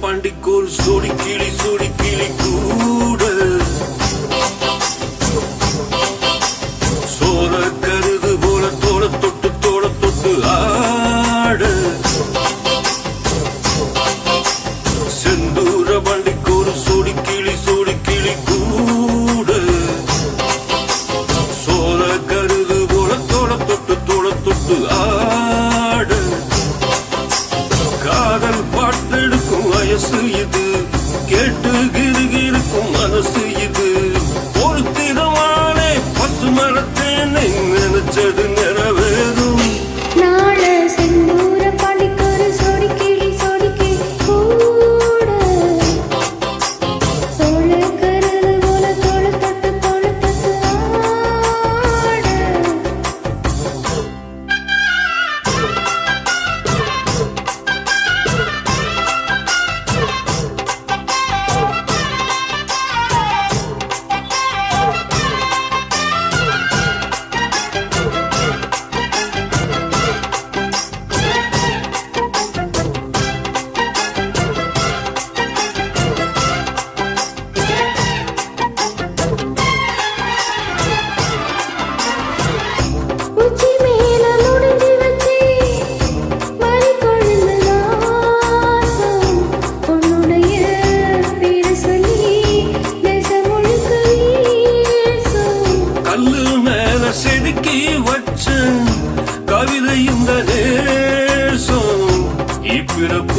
பாண்டி கோல் சோடி கிளி சோடி பாட்டெடுக்கும் வயசு இது. கேட்டு கிருகிருக்கும் மனசு இது. ஒரு தினமானே பசு மரத்தேனை காற்று கவிதையும் தேசம் இப்பிறப்பு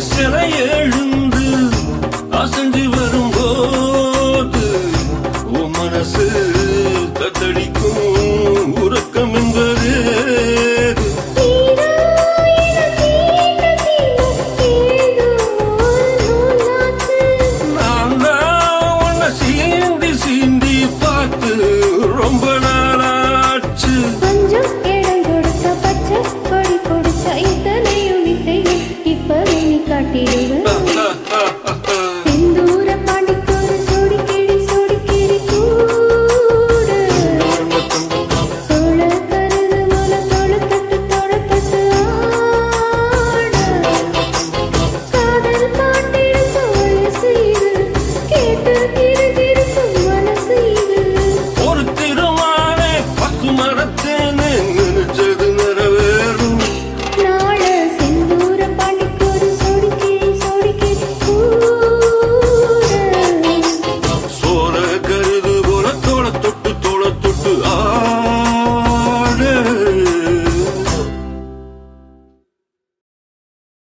sırayı